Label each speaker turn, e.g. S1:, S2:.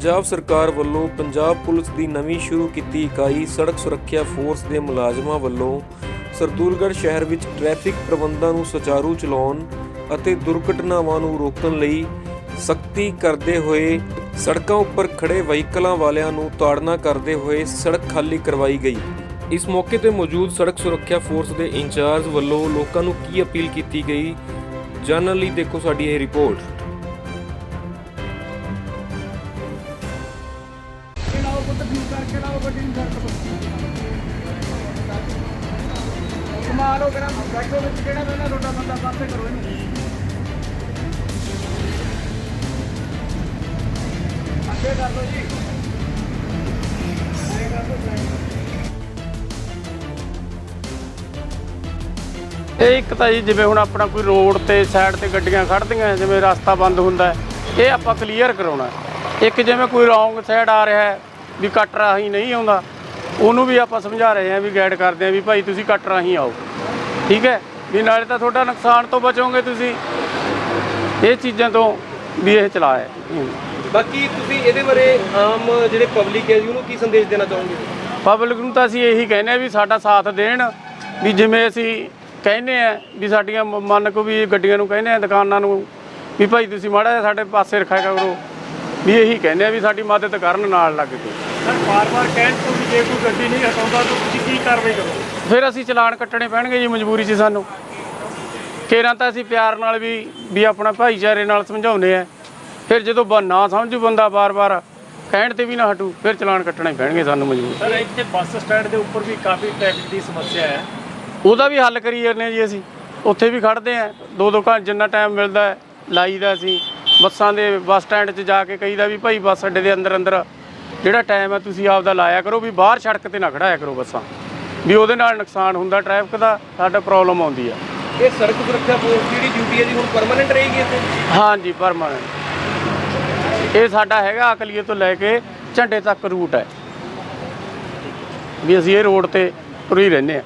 S1: ਪੰਜਾਬ ਸਰਕਾਰ ਵੱਲੋਂ ਪੰਜਾਬ ਪੁਲਿਸ ਦੀ ਨਵੀਂ ਸ਼ੁਰੂ ਕੀਤੀ ਇਕਾਈ ਸੜਕ ਸੁਰੱਖਿਆ ਫੋਰਸ ਦੇ ਮੁਲਾਜ਼ਮਾਂ ਵੱਲੋਂ ਸਰਦੂਲਗੜ੍ਹ ਸ਼ਹਿਰ ਵਿੱਚ ਟ੍ਰੈਫਿਕ ਪ੍ਰਬੰਧਾਂ ਨੂੰ ਸੁਚਾਰੂ ਚਲਾਉਣ ਅਤੇ ਦੁਰਘਟਨਾਵਾਂ ਨੂੰ ਰੋਕਣ ਲਈ ਸਖਤੀ ਕਰਦੇ ਹੋਏ ਸੜਕਾਂ ਉੱਪਰ ਖੜੇ ਵਹੀਕਲਾਂ ਵਾਲਿਆਂ ਨੂੰ ਤਾੜਨਾ ਕਰਦੇ ਹੋਏ ਸੜਕ ਖਾਲੀ ਕਰਵਾਈ ਗਈ। ਇਸ ਮੌਕੇ ਤੇ ਮੌਜੂਦ ਸੜਕ ਸੁਰੱਖਿਆ ਫੋਰਸ ਦੇ ਇੰਚਾਰਜ ਵੱਲੋਂ ਲੋਕਾਂ ਨੂੰ ਕੀ ਅਪੀਲ ਕੀਤੀ ਗਈ? ਜਾਣਨ ਲਈ ਦੇਖੋ ਸਾਡੀ ਇਹ ਰਿਪੋਰਟ।
S2: ਲਾਓ ਕਰਕੇ ਲਾਓ ਗੱਡੀ ਨੂੰ ਸੜਕ ਪਰ ਕਮਾਲ ਹੋ ਗਿਆ ਬੈਠੋ ਵਿੱਚ ਕਿਹੜਾ ਪਹਿਲਾਂ ਤੁਹਾਡਾ ਬੰਦਾ ਪਾਸੇ ਕਰੋ ਇਹਨੂੰ। ਅੱਗੇ ਕਰ ਲਓ ਜੀ। ਅੱਗੇ ਕਰ ਲਓ
S3: ਇਹ ਇੱਕ ਤਾਂ ਜੀ, ਜਿਵੇਂ ਹੁਣ ਆਪਣਾ ਕੋਈ ਰੋਡ ਤੇ ਸਾਈਡ ਤੇ ਗੱਡੀਆਂ ਖੜਦੀਆਂ ਜਿਵੇਂ ਰਸਤਾ ਬੰਦ ਹੁੰਦਾ ਇਹ ਆਪਾਂ ਕਲੀਅਰ ਕਰਾਉਣਾ ਇੱਕ ਜਿਵੇਂ ਕੋਈ ਰੌਂਗ ਸਾਈਡ ਆ ਰਿਹਾ ਵੀ ਕੱਟ ਰਾਹੀਂ ਨਹੀਂ ਆਉਂਦਾ ਉਹਨੂੰ ਵੀ ਆਪਾਂ ਸਮਝਾ ਰਹੇ ਹਾਂ ਵੀ ਗਾਈਡ ਕਰਦੇ ਹਾਂ ਵੀ ਭਾਈ ਤੁਸੀਂ ਕੱਟ ਰਾਹੀਂ ਆਓ। ਠੀਕ ਹੈ? ਵੀ ਨਾਲੇ ਤਾਂ ਤੁਹਾਡਾ ਨੁਕਸਾਨ ਤੋਂ ਬਚੋਗੇ ਤੁਸੀਂ। ਇਹ ਚੀਜ਼ਾਂ ਤੋਂ ਵੀ ਇਹ ਚਲਾਇਆ ਹੈ।
S4: ਬਾਕੀ ਤੁਸੀਂ ਇਹਦੇ ਬਾਰੇ ਆਮ ਜਿਹੜੇ ਪਬਲਿਕ ਹੈ ਜੀ ਉਹਨੂੰ ਕੀ ਸੰਦੇਸ਼ ਦੇਣਾ ਚਾਹੋਗੇ?
S3: ਪਬਲਿਕ ਨੂੰ ਤਾਂ ਅਸੀਂ ਇਹੀ ਕਹਿੰਦੇ ਆ ਵੀ ਸਾਡਾ ਸਾਥ ਦੇਣ ਵੀ ਜਿਵੇਂ ਅਸੀਂ ਕਹਿੰਦੇ ਆ ਵੀ ਸਾਡੀਆਂ ਮ- ਮੰਨ ਕੋ ਵੀ ਗੱਡੀਆਂ ਨੂੰ ਕਹਿੰਦੇ ਆ ਦੁਕਾਨਾਂ ਨੂੰ ਵੀ ਭਾਈ ਤੁਸੀਂ ਮਾੜਾ ਜਿਹਾ ਸਾਡੇ ਪਾਸੇ ਰੱਖਿਆ ਕਰੋ। ਵੀ ਇਹੀ ਕਹਿੰਦੇ ਆ ਵੀ ਸਾਡੀ ਮਦਦ ਕਰਨ ਨਾਲ ਲੱਗ ਕੇ।
S2: ਸਰ ਬਾਰ-ਬਾਰ ਕਹਿਣ ਤੋਂ ਵੀ ਜੇ ਕੋਈ ਗੱਡੀ ਨਹੀਂ ਹਟਾਉਂਦਾ ਤਾਂ ਤੁਸੀਂ ਕੀ ਕਾਰਵਾਈ ਕਰੋਗੇ?
S3: ਫਿਰ ਅਸੀਂ ਚਲਾਨ ਕੱਟਣੇ ਪੈਣਗੇ ਜੀ ਮਜਬੂਰੀ 'ਚ ਸਾਨੂੰ। ਕੇਰਾਂ ਤਾਂ ਅਸੀਂ ਪਿਆਰ ਨਾਲ ਵੀ ਵੀ ਆਪਣਾ ਭਾਈਚਾਰੇ ਨਾਲ ਸਮਝਾਉਂਦੇ ਆ। ਫਿਰ ਜਦੋਂ ਬ- ਨਾ ਸਮਝੂ ਬੰਦਾ ਬਾਰ-ਬਾਰ ਕਹਿਣ ਤੇ ਵੀ ਨਾ ਹਟੂ ਫਿਰ ਚਲਾਨ ਕੱਟਣੇ ਪੈਣਗੇ ਸਾਨੂੰ ਮਜਬੂਰ।
S2: ਸਰ ਇੱਥੇ ਬੱਸ ਸਟੈਂਡ ਦੇ ਉੱਪਰ ਵੀ ਕਾਫੀ ਟ੍ਰੈਫਿਕ ਦੀ ਸਮੱਸਿਆ ਹੈ।
S3: ਉਹਦਾ ਵੀ ਹੱਲ ਕਰੀ ਜਾਂਦੇ ਹਾਂ ਜੀ ਅਸੀਂ। ਉੱਥੇ ਵੀ ਖੜਦੇ ਆ। ਦੋ ਦੋ ਘੰਟੇ ਜਿੰਨਾ ਟਾਈਮ ਮਿਲਦਾ ਹੈ, ਲਾਈਦਾ ਅਸੀਂ। ਬੱਸਾਂ ਦੇ ਬੱਸ ਸਟੈਂਡ 'ਚ ਜਾ ਕੇ ਕਹੀਦਾ ਵੀ ਭਾਈ ਬੱਸ ਅੱਡੇ ਦੇ ਅੰਦਰ ਅੰਦਰ ਜਿਹੜਾ ਟਾਈਮ ਹੈ ਤੁਸੀਂ ਆਪਦਾ ਲਾਇਆ ਕਰੋ ਵੀ ਬਾਹਰ ਸੜਕ ਤੇ ਨਾ ਖੜਾਇਆ ਕਰੋ ਬੱਸਾਂ। ਵੀ ਉਹਦੇ ਨਾਲ ਨੁਕਸਾਨ ਹੁੰਦਾ ਟ੍ਰੈਫਿਕ ਦਾ ਸਾਡਾ ਪ੍ਰੋਬਲਮ ਆਉਂਦੀ ਆ।
S4: ਇਹ ਸੜਕ ਸੁਰੱਖਿਆ ਫੋਰਸ ਜਿਹੜੀ ਡਿਊਟੀ ਹੈ ਜੀ ਹੁਣ ਪਰਮਾਨੈਂਟ ਰਹੇਗੀ ਇੱਥੇ?
S3: ਹਾਂਜੀ ਪਰਮਾਨੈਂਟ ਇਹ ਸਾਡਾ ਹੈਗਾ ਅਕਲੀਏ ਤੋਂ ਲੈ ਕੇ ਝੰਡੇ ਤੱਕ ਰੂਟ ਹੈ। ਵੀ ਅਸੀਂ ਇਹ ਰੋਡ ਤੇ ਤੁਰ ਹੀ। ਰਹਿੰਦੇ ਆ